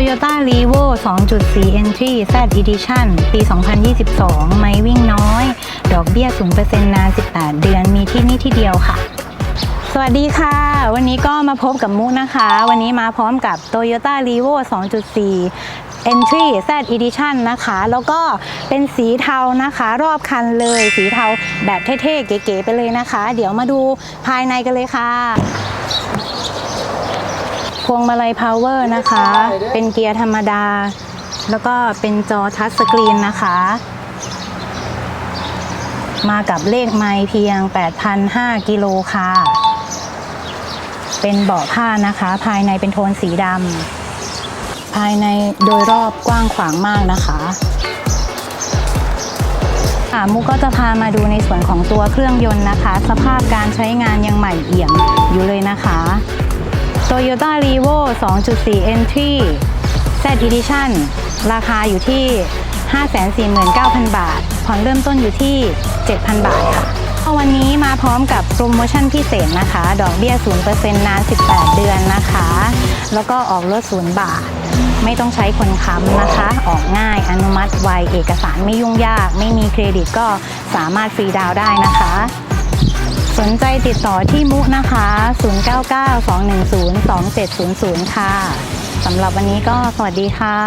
Toyota r e v o 2.4 Entry Z Edition ปี 2022 ไม่วิ่งน้อย ดอกเบี้ย0%นาน 18 เดือน มีที่นี่ที่เดียวค่ะ สวัสดีค่ะ วันนี้ก็มาพบกับมุกนะคะ วันนี้มาพร้อมกับ Toyota r e v o 2.4 Entry Z Edition นะคะ แล้วก็เป็นสีเทานะคะ รอบคันเลยสีเทาแบบเท่ๆ เก๋ๆไปเลยนะคะ เดี๋ยวมาดูภายในกันเลยค่ะ พวงมาลัยพาวเวอร์นะคะ เป็นเกียร์ธรรมดา แล้วก็เป็นจอทัชสกรีนนะคะ มากับเลขไมล์เพียง 8,005กิโลค่ะ เป็นเบาะผ้านะคะ ภายในเป็นโทนสีดำภายในโดยรอบกว้างขวางมากนะคะค่ะมุกก็จะพามาดูในส่วนของตัวเครื่องยนต์นะคะ สภาพการใช้งานยังใหม่เอี่ยมอยู่เลยนะคะ Toyota r e v o 2.4 Entry Z Edition ราคาอยู่ที่ 549,000 บาท ผ่อนเริ่มต้นอยู่ที่ 7,000 บาทค่ะวันนี้มาพร้อมกับโปรโมชั่นพิเศษนะคะ ดอกเบี้ย 0%นาน 18 เดือนนะคะ แล้วก็ออกรถ0บาท ไม่ต้องใช้คนค้ำนะคะ ออกง่ายอนุมัติไวเอกสารไม่ยุ่งยาก ไม่มีเครดิตก็สามารถฟรีดาวได้นะคะ สนใจติดต่อที่มุนะคะ 0992102700 ค่ะ สำหรับวันนี้ก็สวัสดีค่ะ